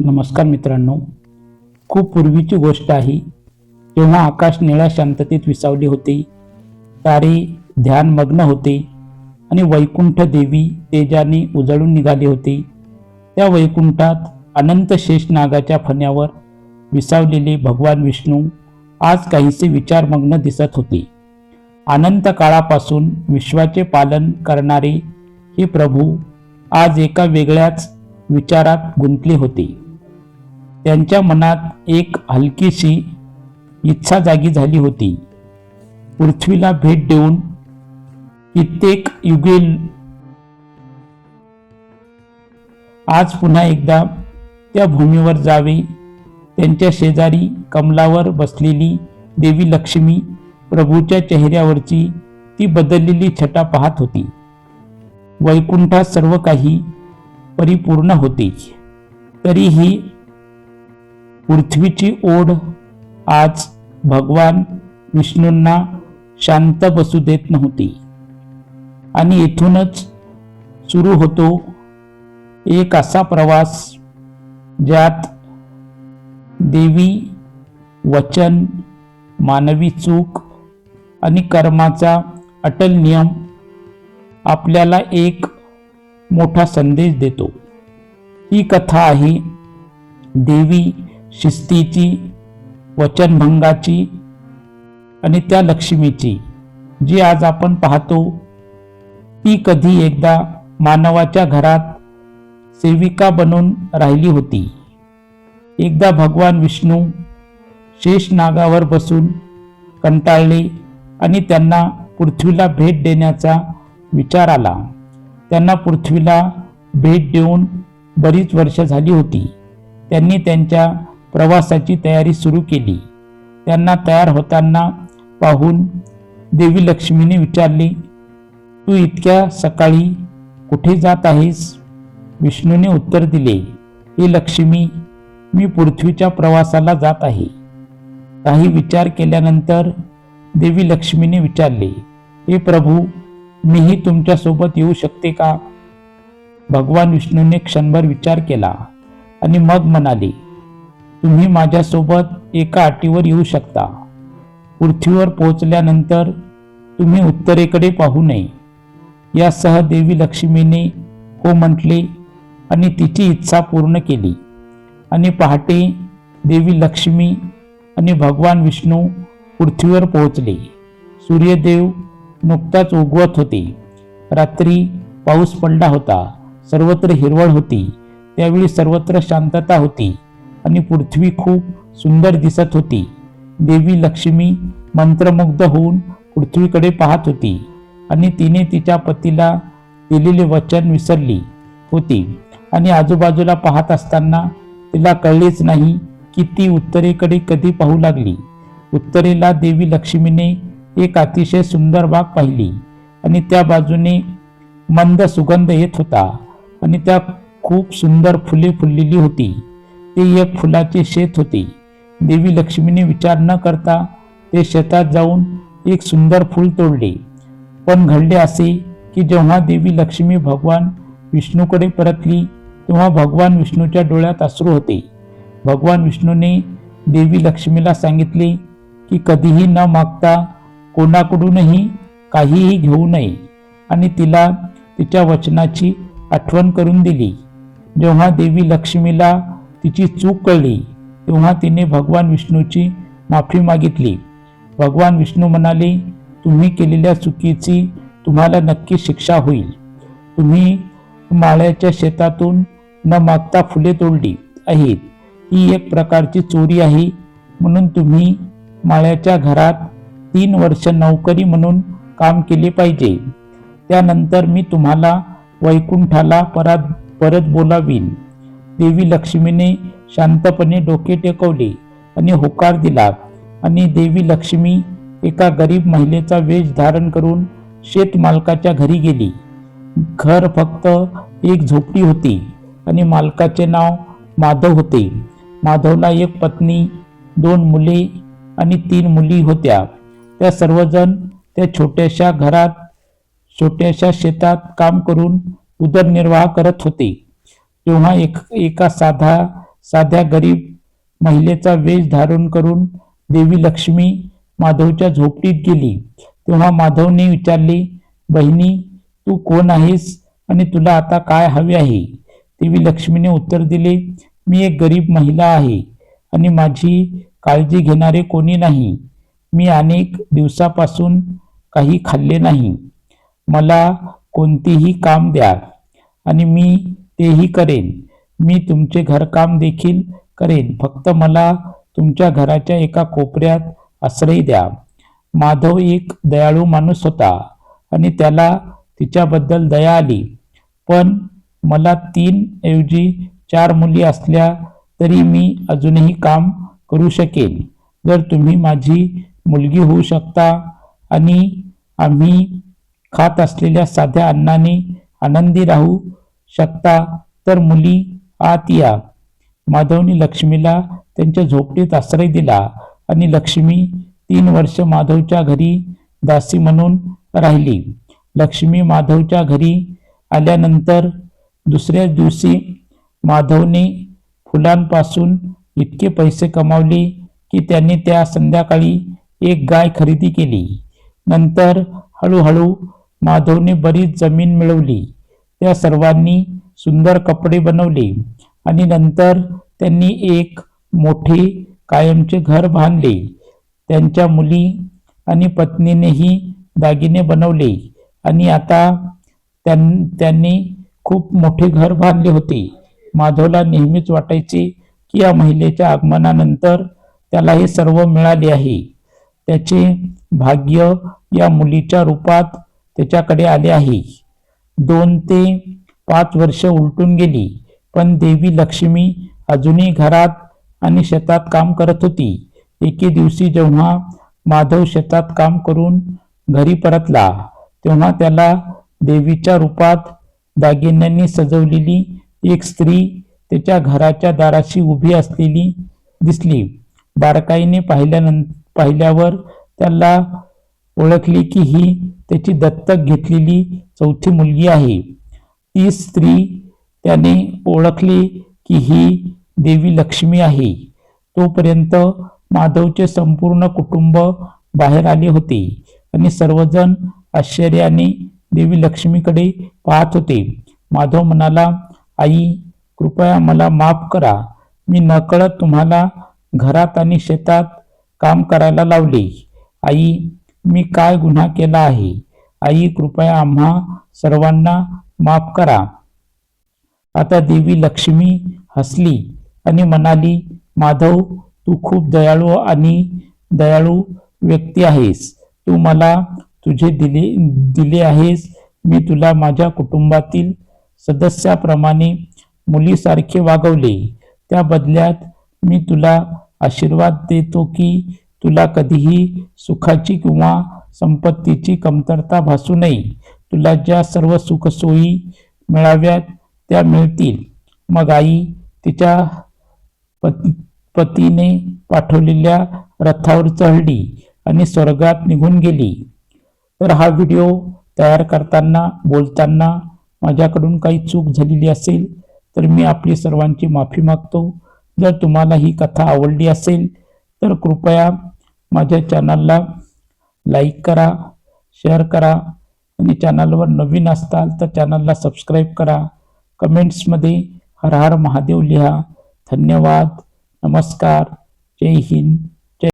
नमस्कार मित्रांनो. खूप पूर्वीची गोष्ट आहे. तेव्हा आकाश निळ्या शांततेत विसावले होते. तारे ध्यानमग्न होते. आणि वैकुंठ देवी तेजाने उजळून निघाले होते. त्या वैकुंठात अनंत शेष नागाच्या फण्यावर विसावलेले भगवान विष्णू आज काहीसे विचारमग्न दिसत होते. अनंत काळापासून विश्वाचे पालन करणारे हे प्रभू आज एका वेगळ्याच विचारात गुंतले होते. त्यांच्या मनात एक हलकीशी इच्छा जागी झाली होती. पृथ्वीला भेट देऊन कित्येक युगे आज पुन्हा एकदा त्या भूमीवर जावे त्यांच्या शेजारी कमलावर बसलेली देवी लक्ष्मी प्रभूच्या चेहऱ्यावरची ती बदललेली छटा पाहत होती. वैकुंठात सर्व काही परिपूर्ण होते. तरीही पृथ्वीची ओढ. आज भगवान विष्णूंना शांत बसू देत नव्हती. आणि येथूनच सुरू होतो एक असा प्रवास ज्यात देवी वचन मानवी चूक आणि कर्माचा अटल नियम आपल्याला एक मोठा संदेश देतो. ही कथा आहे देवी शिस्तीची वचनभंगाची आणि त्या लक्ष्मीची जी आज आपण पाहतो ती कधी एकदा मानवाच्या घरात सेविका बनून राहिली होती. एकदा भगवान विष्णू शेष नागावर बसून कंटाळले आणि त्यांना पृथ्वीला भेट देण्याचा विचार आला. त्यांना पृथ्वीला भेट देऊन बरीच वर्ष झाली होती. त्यांनी त्यांच्या प्रवासाची तयारी सुरू केली. त्यांना तयार होताना पाहून देवी लक्ष्मीने विचारले तू इतक्या सकाळी कुठे जात आहेस? विष्णूने उत्तर दिले हे लक्ष्मी मी पृथ्वीच्या प्रवासाला जात आहे. काही विचार केल्यानंतर देवी लक्ष्मीने विचारले हे प्रभू मीही तुमच्यासोबत येऊ शकते का? भगवान विष्णूने क्षणभर विचार केला आणि मग म्हणाले तुम्ही माझ्यासोबत एका अटीवर येऊ शकता. पृथ्वीवर पोहोचल्यानंतर तुम्ही उत्तरेकडे पाहू नये. यासह देवी लक्ष्मीने हो म्हटले आणि तिची इच्छा पूर्ण केली. आणि पहाटे देवी लक्ष्मी आणि भगवान विष्णू पृथ्वीवर पोहोचले. सूर्यदेव नुकताच उगवत होते. रात्री पाऊस पडला होता. सर्वत्र हिरवळ होती. त्यावेळी सर्वत्र शांतता होती. आणि पृथ्वी खूप सुंदर दिसत होती. देवी लक्ष्मी मंत्रमुग्ध होऊन पृथ्वीकडे पाहत होती आणि तिने तिच्या पतीला दिलेले वचन विसरली होती. आणि आजूबाजूला पाहत असताना तिला कळलेच नाही की ती उत्तरेकडे कधी पाहू लागली. उत्तरेला देवी लक्ष्मीने एक अतिशय सुंदर बाग पाहिली आणि त्या बाजूने मंद सुगंध येत होता आणि त्या खूप सुंदर फुले फुललेली होती. ते एक फुलाचे शेत होते. देवी लक्ष्मीने विचार न करता ते शेतात जाऊन एक सुंदर फूल तोडले. पण घडले असे की जेव्हा देवी लक्ष्मी भगवान विष्णूकडे परतली तेव्हा भगवान विष्णूच्या डोळ्यात अश्रू होते. भगवान विष्णूने देवी लक्ष्मीला सांगितले की कधीही न मागता कोणाकडूनही काहीही घेऊ नये आणि तिला तिच्या वचनाची आठवण करून दिली. जेव्हा देवी लक्ष्मीला तिची चूक कळली तेव्हा तिने भगवान विष्णूची माफी मागितली. भगवान विष्णू म्हणाले तुम्ही केलेल्या चुकीची तुम्हाला नक्की शिक्षा होईल. तुम्ही माळ्याच्या शेतातून न मागता फुले तोडली आहेत. ही एक प्रकारची चोरी आहे. म्हणून तुम्ही माळ्याच्या घरात तीन वर्ष नोकरी म्हणून काम केले पाहिजे. त्यानंतर मी तुम्हाला वैकुंठाला परत परत बोलावीन. देवी लक्ष्मीने शांतपणे डोके टेकवले आणि होकार दिला आणि देवी लक्ष्मी एका गरीब महिलेचा वेश धारण करून शेतमालकाच्या घरी गेली. घर फक्त एक झोपडी होती आणि मालकाचे नाव माधव होते. माधवला एक पत्नी दोन मुले आणि तीन मुली होत्या. त्या सर्वजण त्या छोट्याशा घरात छोट्याशा शेतात काम करून उदरनिर्वाह करत होते. तेव्हा एक एका साधा साध्या गरीब महिलेचा वेश धारण करून देवी लक्ष्मी माधवच्या झोपडीत गेली. तेव्हा माधवने विचारले बहिणी तू कोण आहेस आणि तुला आता काय हवे आहे? देवी लक्ष्मीने उत्तर दिले मी एक गरीब महिला आहे आणि माझी काळजी घेणारे कोणी नाही. मी अनेक दिवसापासून काही खाल्ले नाही. मला कोणतेही काम द्या आणि मी तेही करेन. मी तुमचे घरकाम देखील करेन. फक्त मला तुमच्या घराच्या एका कोपऱ्यात आश्रय द्या. माधव एक दयाळू माणूस होता आणि त्याला तिच्याबद्दल दया आली. पण मला तीन ऐवजी चार मुली असल्या तरी मी अजूनही काम करू शकेन. जर तुम्ही माझी मुलगी होऊ शकता आणि आम्ही खात असलेल्या साध्या अन्नाने आनंदी राहू शकता? तर मुली आत या. माधवने लक्ष्मीला त्यांच्या झोपडीत आश्रय दिला आणि लक्ष्मी तीन वर्ष माधवच्या घरी दासी म्हणून राहिली. लक्ष्मी माधवच्या घरी आल्यानंतर दुसऱ्याच दिवशी माधवने फुलांपासून इतके पैसे कमावले की त्यांनी त्या संध्याकाळी एक गाय खरेदी केली. नंतर हळूहळू माधवने बरीच जमीन मिळवली. त्या सर्वांनी सुंदर कपडे बनवले आणि नंतर त्यांनी एक मोठे कायमचे घर बांधले. त्यांच्या मुली आणि पत्नीनेही दागिने बनवले आणि आता त्यां त्यांनी खूप मोठे घर बांधले होते. माधवला नेहमीच वाटायचे की या महिलेच्या आगमनानंतर त्याला हे सर्व मिळाले आहे. त्याचे भाग्य या मुलीच्या रूपात त्याच्याकडे आले आहे. दोन ते पाच वर्ष उलटून गेली. पण देवी लक्ष्मी अजूनही घरात आणि शेतात काम करत होती. एके दिवशी जेव्हा माधव शेतात काम करून घरी परतला तेव्हा त्याला देवीच्या रूपात दागिन्यांनी सजवलेली एक स्त्री त्याच्या घराच्या दाराशी उभी असलेली दिसली. बारकाईने पाहिल्यानंतर पाहिल्यावर त्याला ओळखली की ही त्याची दत्तक घेतलेली चौथी मुलगी आहे. ती स्त्री त्याने ओळखले की ही देवी लक्ष्मी आहे. तोपर्यंत माधवचे संपूर्ण कुटुंब बाहेर आले होते आणि सर्वजण आश्चर्याने देवी लक्ष्मीकडे पाहत होते. माधव म्हणाला आई कृपया मला माफ करा. मी नकळत तुम्हाला घरात आणि शेतात काम करायला लावले. आई मी काय गुन्हा केला आहे? आई कृपया आम्हा सर्वांना माफ करा. आता देवी लक्ष्मी हसली आणि म्हणाली माधव तू खूप दयाळू आणि दयाळू व्यक्ती आहेस. तू मला तुझे दिले दिले आहेस. मी तुला माझ्या कुटुंबातील सदस्याप्रमाणे मुलीसारखे वागवले. त्या बदल्यात मी तुला आशीर्वाद देतो की तुला कधीही सुखाची किंवा संपत्तीची कमतरता भासू नये. तुला ज्या सर्व सुखसोयी मिळाव्यात त्या मिळतील. मग आई तिच्या पत पतीने पाठवलेल्या रथावर चढली आणि स्वर्गात निघून गेली. तर हा व्हिडिओ तयार करताना बोलताना माझ्याकडून काही चूक झालेली असेल तर मी आपली सर्वांची माफी मागतो. जर तुम्हाला ही कथा आवडली असेल तर कृपया माझ्या चॅनलला लाईक करा शेअर करा. आणि चॅनलवर नवीन असताल तर चॅनलला सबस्क्राईब करा. कमेंट्समध्ये हर हर महादेव लिहा. धन्यवाद. नमस्कार. जय हिंद.